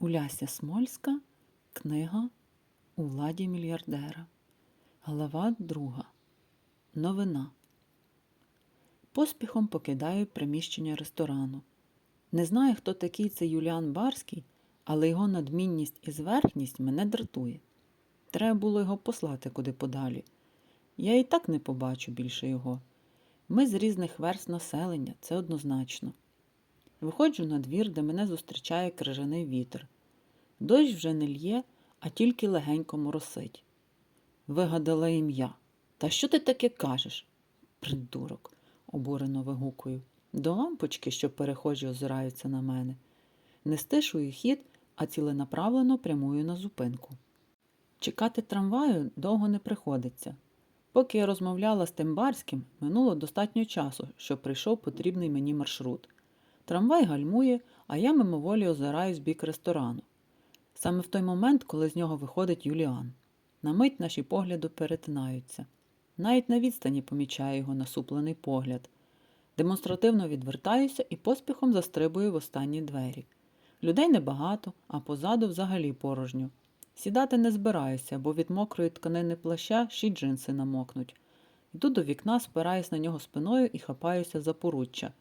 Уляся Смольська, книга У владі мільярдера. Глава друга. Новина. Поспіхом покидаю приміщення ресторану. Не знаю, хто такий цей Юліан Барський, але його надмінність і зверхність мене дратує. Треба було його послати куди подалі. Я і так не побачу більше його. Ми з різних верст населення, це однозначно. Виходжу на двір, де мене зустрічає крижаний вітер. Дощ вже не лє, а тільки легенько моросить. Вигадала ім'я. Та що ти таке кажеш? Придурок, обурено вигукую. До лампочки, що перехожі озираються на мене. Не стишую хід, а ціленаправлено прямую на зупинку. Чекати трамваю довго не приходиться. Поки я розмовляла з тим барським, минуло достатньо часу, щоб прийшов потрібний мені маршрут. Трамвай гальмує, а я мимоволі озираюсь бік ресторану. Саме в той момент, коли з нього виходить Юліан. На мить наші погляди перетинаються. Навіть на відстані помічаю його насуплений погляд. Демонстративно відвертаюся і поспіхом застрибую в останні двері. Людей небагато, а позаду взагалі порожньо. Сідати не збираюся, бо від мокрої тканини плаща ще джинси намокнуть. Йду до вікна, спираюсь на нього спиною і хапаюся за поруччя.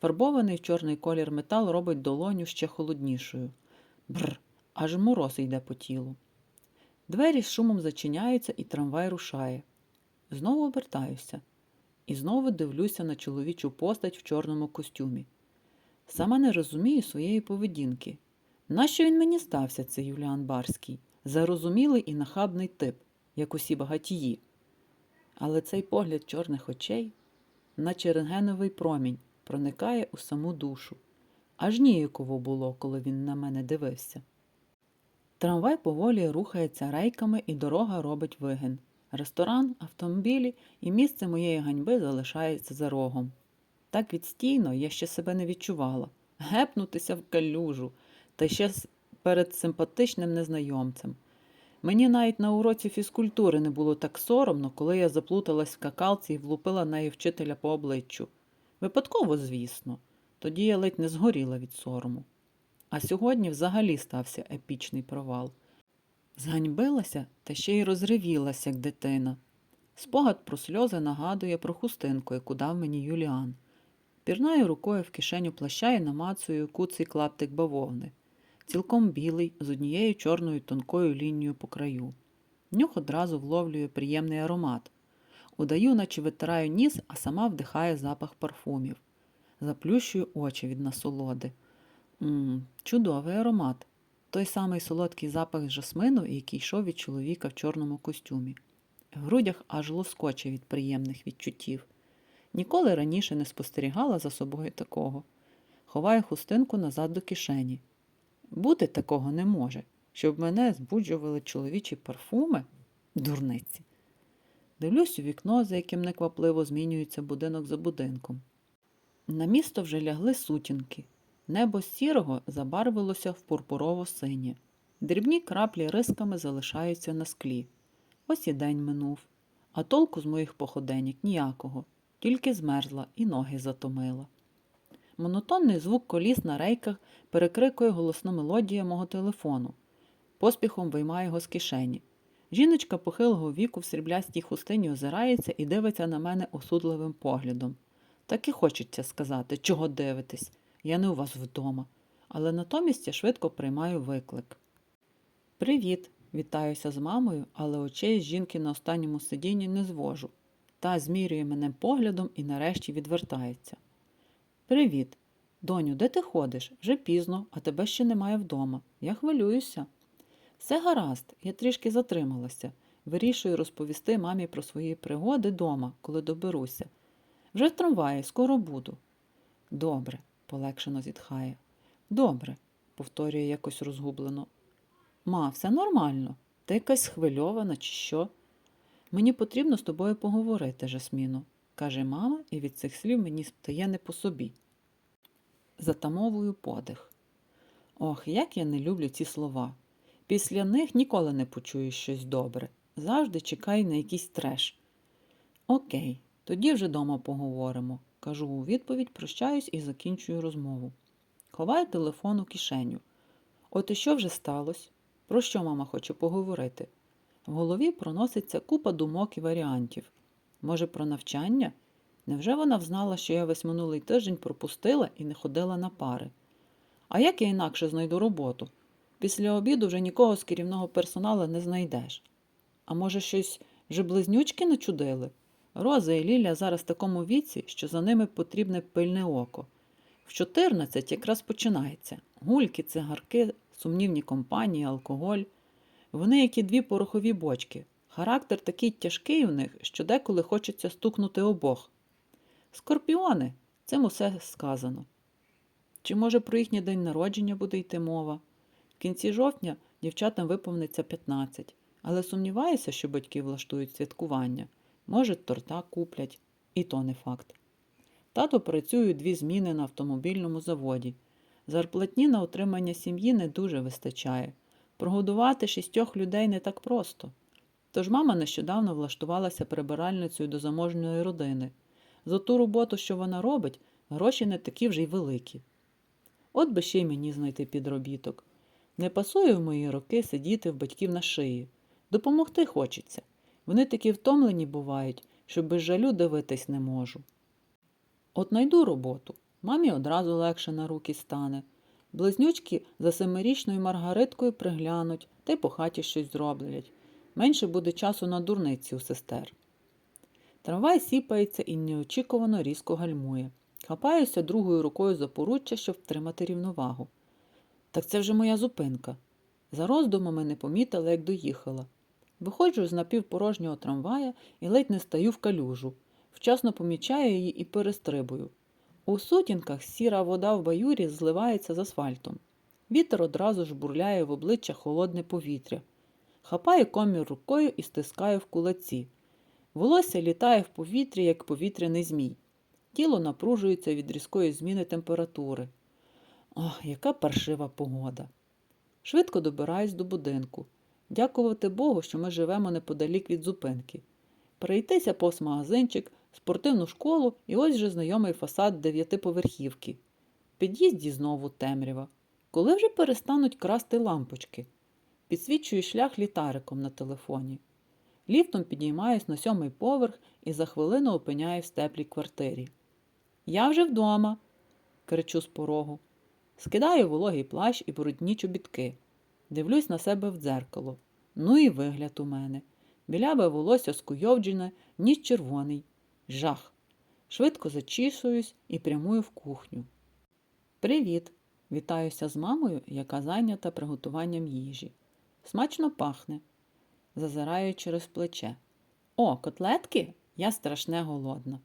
Фарбований в чорний колір метал робить долоню ще холоднішою. Бр, аж мороз йде по тілу. Двері з шумом зачиняються, і трамвай рушає. Знову обертаюся і знову дивлюся на чоловічу постать в чорному костюмі. Сама не розумію своєї поведінки. Нащо він мені стався, цей Юліан Барський? Зарозумілий і нахабний тип, як усі багатії. Але цей погляд чорних очей, наче рентгеновий промінь, проникає у саму душу. Аж ніяково було, коли він на мене дивився. Трамвай поволі рухається рейками, і дорога робить вигин. Ресторан, автомобілі і місце моєї ганьби залишається за рогом. Так відстійно я ще себе не відчувала. Гепнутися в калюжу, та ще перед симпатичним незнайомцем. Мені навіть на уроці фізкультури не було так соромно, коли я заплуталась в какалці і влупила неї вчителя по обличчю. Випадково, звісно, тоді я ледь не згоріла від сорому. А сьогодні взагалі стався епічний провал. Зганьбилася та ще й розривілася, як дитина. Спогад про сльози нагадує про хустинку, яку дав мені Юліан. Пірнаю рукою в кишеню плаща і намацую куций клаптик бавовни, цілком білий, з однією чорною тонкою лінією по краю. Нюх одразу вловлює приємний аромат. Удаю, наче витираю ніс, а сама вдихає запах парфумів. Заплющую очі від насолоди. Мм, чудовий аромат. Той самий солодкий запах жасмину, який йшов від чоловіка в чорному костюмі. В грудях аж лоскоче від приємних відчуттів. Ніколи раніше не спостерігала за собою такого. Ховаю хустинку назад до кишені. Бути такого не може, щоб мене збуджували чоловічі парфуми, дурниці. Дивлюсь у вікно, за яким неквапливо змінюється будинок за будинком. На місто вже лягли сутінки. Небо сірого забарвилося в пурпурово-синє. Дрібні краплі рисками залишаються на склі. Ось і день минув, а толку з моїх походеньок ніякого, тільки змерзла і ноги затомила. Монотонний звук коліс на рейках перекрикує голосну мелодію мого телефону. Поспіхом виймаю його з кишені. Жіночка похилого віку в сріблястій хустині озирається і дивиться на мене осудливим поглядом. Так і хочеться сказати, чого дивитесь, я не у вас вдома. Але натомість я швидко приймаю виклик. Привіт, вітаюся з мамою, але очей з жінки на останньому сидінні не звожу. Та змірює мене поглядом і нарешті відвертається. Привіт. Доню, де ти ходиш? Вже пізно, а тебе ще немає вдома. Я хвилююся. Все гаразд, я трішки затрималася. Вирішую розповісти мамі про свої пригоди дома, коли доберуся. Вже в трамваї, скоро буду. Добре, полегшено зітхає. Добре, повторює якось розгублено. Ма, все нормально. Ти якась схвильована чи що? Мені потрібно з тобою поговорити, Жасміно, каже мама, і від цих слів мені стає не по собі. Затамовую подих. Ох, як я не люблю ці слова. Після них ніколи не почуєш щось добре. Завжди чекай на якийсь треш. Окей, тоді вже дома поговоримо. Кажу у відповідь, прощаюсь і закінчую розмову. Ховаю телефон у кишеню. От і що вже сталося? Про що мама хоче поговорити? В голові проноситься купа думок і варіантів. Може, про навчання? Невже вона взнала, що я весь минулий тиждень пропустила і не ходила на пари? А як я інакше знайду роботу? Після обіду вже нікого з керівного персоналу не знайдеш. А може, щось вже близнючки начудили? Роза і Ліля зараз в такому віці, що за ними потрібне пильне око. В 14 якраз починається. Гульки, цигарки, сумнівні компанії, алкоголь. Вони як і дві порохові бочки. Характер такий тяжкий у них, що деколи хочеться стукнути обох. Скорпіони, цим усе сказано. Чи може про їхній день народження буде йти мова? В кінці жовтня дівчатам виповниться 15, але сумніваюся, що батьки влаштують святкування. Може, торта куплять, і то не факт. Тато працює дві зміни на автомобільному заводі. Зарплатні на утримання сім'ї не дуже вистачає. Прогодувати шістьох людей не так просто. Тож мама нещодавно влаштувалася прибиральницею до заможньої родини. За ту роботу, що вона робить, гроші не такі вже й великі. От би ще й мені знайти підробіток. Не пасує в мої роки сидіти в батьків на шиї. Допомогти хочеться. Вони такі втомлені бувають, що без жалю дивитись не можу. От найду роботу, мамі одразу легше на руки стане. Близнючки за семирічною Маргариткою приглянуть та й по хаті щось зроблять. Менше буде часу на дурниці у сестер. Трамвай сіпається і неочікувано різко гальмує. Хапаюся другою рукою за поруччя, щоб втримати рівновагу. Так це вже моя зупинка. За роздумами не помітила, як доїхала. Виходжу з напівпорожнього трамвая і ледь не стаю в калюжу. Вчасно помічаю її і перестрибую. У сутінках сіра вода в баюрі зливається з асфальтом. Вітер одразу ж бурляє в обличчя холодне повітря. Хапаю комір рукою і стискаю в кулаці. Волосся літає в повітрі, як повітряний змій. Тіло напружується від різкої зміни температури. Ох, яка паршива погода. Швидко добираюсь до будинку. Дякувати Богу, що ми живемо неподалік від зупинки. Перейтися повз магазинчик, спортивну школу і ось же знайомий фасад дев'ятиповерхівки. Під'їзді знову темрява. Коли вже перестануть красти лампочки? Підсвічую шлях літариком на телефоні. Ліфтом підіймаюсь на сьомий поверх і за хвилину опиняюсь в теплій квартирі. Я вже вдома, кричу з порогу. Скидаю вологий плащ і брудні чобітки. Дивлюсь на себе в дзеркало. Ну і вигляд у мене. Біляве волосся скуйовджене, ніж червоний. Жах. Швидко зачісуюсь і прямую в кухню. Привіт! Вітаюся з мамою, яка зайнята приготуванням їжі. Смачно пахне. Зазираю через плече. О, котлетки? Я страшне голодна.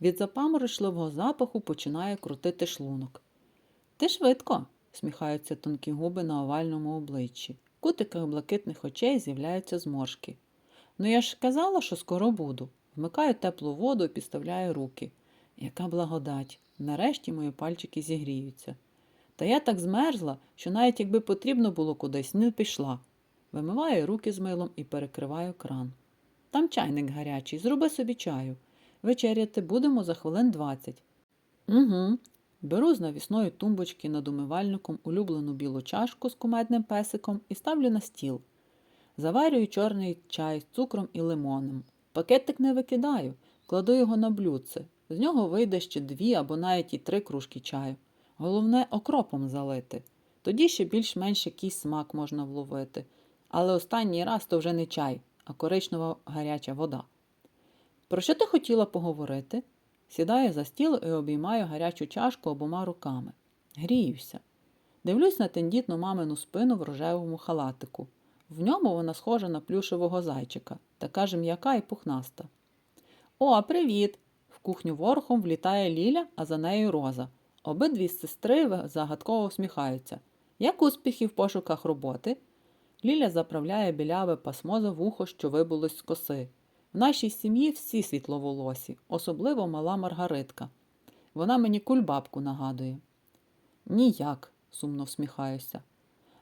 Від запаморочливого запаху починає крутити шлунок. Ти швидко, сміхаються тонкі губи на овальному обличчі. В кутиках блакитних очей з'являються зморшки. Ну я ж казала, що скоро буду. Вмикаю теплу воду і підставляю руки. Яка благодать! Нарешті мої пальчики зігріються. Та я так змерзла, що навіть якби потрібно було кудись, не пішла. Вимиваю руки з милом і перекриваю кран. Там чайник гарячий, зроби собі чаю. Вечеряти будемо за хвилин двадцять. Угу. Беру з навісної тумбочки над умивальником улюблену білу чашку з кумедним песиком і ставлю на стіл. Заварюю чорний чай з цукром і лимоном. Пакетик не викидаю, кладу його на блюдце. З нього вийде ще дві або навіть і три кружки чаю. Головне окропом залити. Тоді ще більш-менш якийсь смак можна вловити. Але останній раз то вже не чай, а коричнева гаряча вода. Про що ти хотіла поговорити? Сідаю за стіл і обіймаю гарячу чашку обома руками. Гріюся. Дивлюсь на тендітну мамину спину в рожевому халатику. В ньому вона схожа на плюшевого зайчика, така ж м'яка і пухнаста. О, привіт! В кухню ворохом влітає Ліля, а за нею Роза. Обидві сестри загадково усміхаються. Як успіхи в пошуках роботи? Ліля заправляє біляве пасмо за вухо, що вибулось з коси. В нашій сім'ї всі світловолосі, особливо мала Маргаритка. Вона мені кульбабку нагадує. Ніяк, сумно всміхаюся.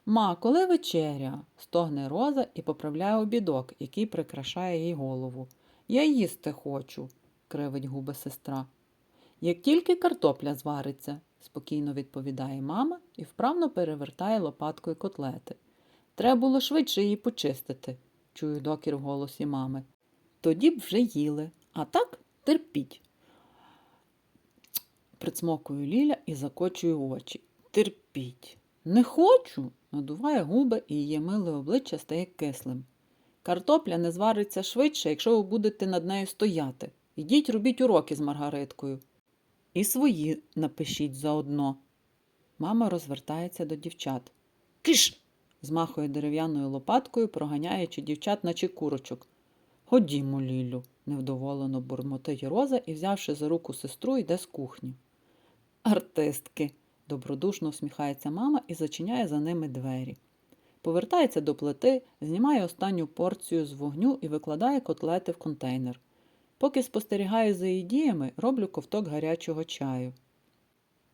Ма, коли вечеря? стогне роза і поправляє обідок, який прикрашає їй голову. Я їсти хочу, кривить губи сестра. Як тільки картопля звариться, спокійно відповідає мама і вправно перевертає лопаткою котлети. Треба було швидше її почистити, чую докір в голосі мами. Тоді б вже їли, а так терпіть. Прицмокую Ліля і закочую очі. Терпіть. Не хочу. надуває губи і її миле обличчя стає кислим. Картопля не звариться швидше, якщо ви будете над нею стояти. Ідіть робіть уроки з Маргариткою. І свої напишіть заодно. Мама розвертається до дівчат. Киш! змахує дерев'яною лопаткою, проганяючи дівчат, наче курочок. Ходімо, Лілю, невдоволено бурмотить Роза і, взявши за руку сестру, йде з кухні. Артистки, добродушно всміхається мама і зачиняє за ними двері. Повертається до плити, знімає останню порцію з вогню і викладає котлети в контейнер. Поки спостерігаю за її діями, роблю ковток гарячого чаю.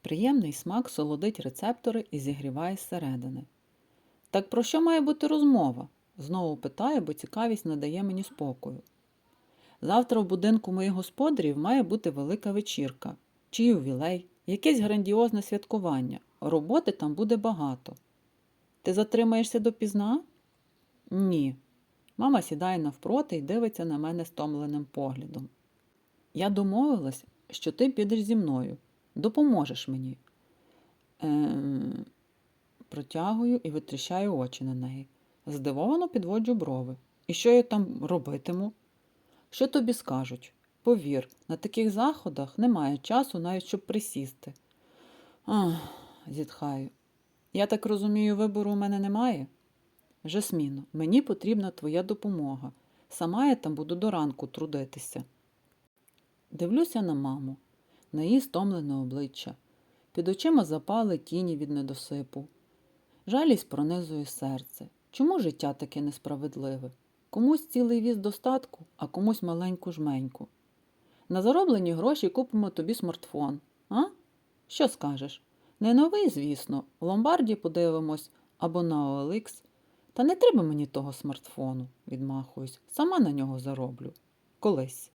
Приємний смак солодить рецептори і зігріває зсередини. Так про що має бути розмова? Знову питаю, бо цікавість не дає мені спокою. Завтра в будинку моїх господарів має бути велика вечірка, чи ювілей, якесь грандіозне святкування. Роботи там буде багато. Ти затримаєшся допізна? Ні. Мама сідає навпроти і дивиться на мене стомленим поглядом. Я домовилась, що ти підеш зі мною, допоможеш мені. Ем... Протягую і витріщаю очі на неї. Здивовано підводжу брови. І що я там робитиму? Що тобі скажуть? Повір, на таких заходах немає часу навіть щоб присісти. Ах, зітхаю. Я так розумію, вибору у мене немає? Жасміно, мені потрібна твоя допомога. Сама я там буду до ранку трудитися. Дивлюся на маму, на її стомлене обличчя. Під очима запали тіні від недосипу. Жалість пронизує серце. Чому життя таке несправедливе? Комусь цілий віз достатку, а комусь маленьку жменьку. На зароблені гроші купимо тобі смартфон. А? Що скажеш? Не новий, звісно, в ломбарді подивимось або на OLX. Та не треба мені того смартфону, відмахуюсь, сама на нього зароблю. Колись.